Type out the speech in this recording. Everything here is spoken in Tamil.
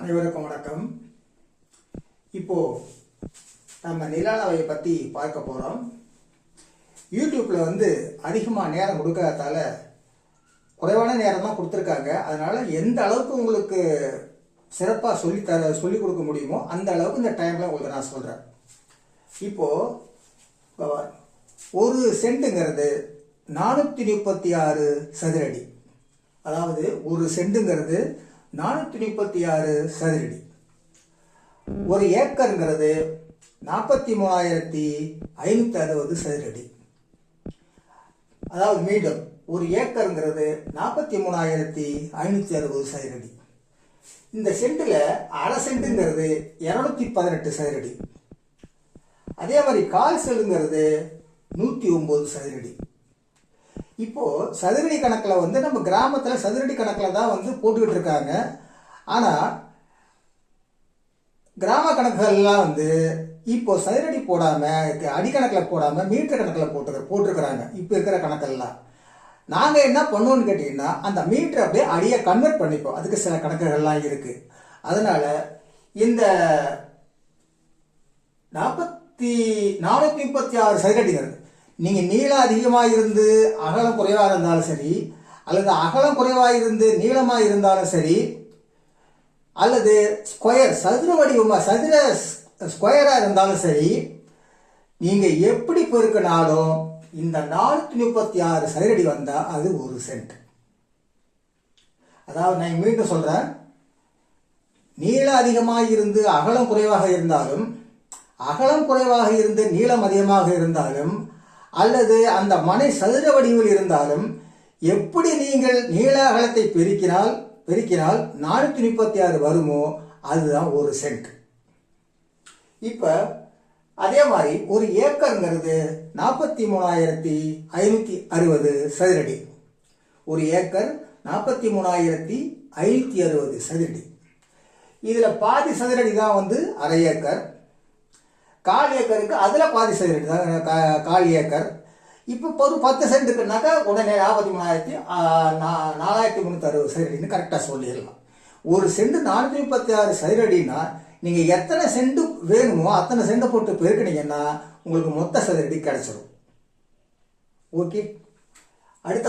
அனைவருக்கும் வணக்கம். இப்போ நம்ம நில பற்றி பார்க்க போகிறோம் யூடியூப்பில் வந்து அதிகமாக நேரம் கொடுக்காததால குறைவான நேரம் தான் கொடுத்துருக்காங்க. அதனால எந்த அளவுக்கு உங்களுக்கு சிறப்பாக சொல்லி தர சொல்லி கொடுக்க முடியுமோ அந்த அளவுக்கு இந்த டைமில் உங்களுக்கு நான் சொல்கிறேன் இப்போது ஒரு சென்ட்டுங்கிறது நானூற்றி முப்பத்தி ஆறு சதுரடி. அதாவது ஒரு செண்டுங்கிறது நானூற்றி முப்பத்தி ஆறு சதுரடி. ஒரு ஏக்கருங்கிறது நாற்பத்தி மூணாயிரத்தி ஐநூற்றி அறுபது சதுரடி. அதாவது மீண்டும் ஒரு ஏக்கருங்கிறது நாற்பத்தி மூணாயிரத்தி ஐநூற்றி அறுபது சதுரடி. இந்த சென்ட்டில் அரை செண்டுங்கிறது இரநூத்தி பதினெட்டு சதுரடி. அதே மாதிரி கால் செல்லுங்கிறது நூற்றி ஒம்பது சதுரடி. இப்போ சதுரடி கணக்கில் வந்து நம்ம கிராமத்தில் சதுரடி கணக்கில் தான் வந்து போட்டுக்கிட்டு இருக்காங்க. ஆனால் கிராம கணக்குகள்லாம் வந்து இப்போ சதுரடி போடாமல் அடிக்கணக்கில் போடாமல் மீட்டர் கணக்கில் போட்டு போட்டிருக்கிறாங்க. இப்போ இருக்கிற கணக்கெல்லாம். நாங்கள் என்ன பண்ணுவோம்னு கேட்டிங்கன்னா அந்த மீட்டர் அப்படியே அடியை கன்வெர்ட் பண்ணிப்போம். அதுக்கு சில கணக்குகள்லாம் இருக்குது அதனால் இந்த நாற்பத்தி நானூற்றி முப்பத்தி ஆறு சதுரடி வருது நீங்கள் நீளம் அதிகமாக இருந்து அகலம் குறைவாக இருந்தாலும் சரி அல்லது அகலம் குறைவாக இருந்து நீளமாக இருந்தாலும் சரி அல்லது ஸ்கொயர் சதுர வடிவமாக சதுர ஸ்கொயராக இருந்தாலும் சரி நீங்கள் எப்படி பெருக்கினாலும் இந்த நானூற்றி முப்பத்தி ஆறு சதுரடி வந்தால் அது ஒரு சென்ட் அதாவது நான் மீண்டும் சொல்கிறேன் நீளம் அதிகமாக இருந்து அகலம் குறைவாக இருந்தாலும் அகலம் குறைவாக இருந்து நீளம் அதிகமாக இருந்தாலும் அல்லது அந்த மனை சதுர வடிவில் இருந்தாலும் எப்படி நீங்கள் நீள அகலத்தை பெருக்கினால் பெருக்கினால் நானூற்றி முப்பத்தி ஆறு வருமோ? அதுதான் ஒரு சென்ட். இப்போ அதே மாதிரி ஒரு ஏக்கருங்கிறது நாற்பத்தி மூணாயிரத்தி ஐநூற்றி அறுபது சதுரடி. ஒரு ஏக்கர் நாற்பத்தி மூணாயிரத்தி ஐநூற்றி அறுபது சதுரடி. இதில் பாதி சதுரடி தான் வந்து அரை ஏக்கர் கால் ஏக்கருக்கு அதில் பாதி சதுரடி தான் கால் ஏக்கர். இப்போ ஒரு பத்து சென்ட்டுக்குனாக்கா உடனே நாற்பத்தி மூணாயிரத்தி நாலாயிரத்தி முந்நூற்றி அறுபது சதுரடின்னு கரெக்டாக சொல்லிடலாம். ஒரு சென்ட் நானூற்றி முப்பத்தி ஆறு சதுரடினா நீங்கள் எத்தனை சென்ட் வேணுமோ அத்தனை சென்ட்டை போட்டு பெருக்கினீங்கன்னா உங்களுக்கு மொத்த சதுரடி கிடச்சிடும் ஓகே? அடுத்த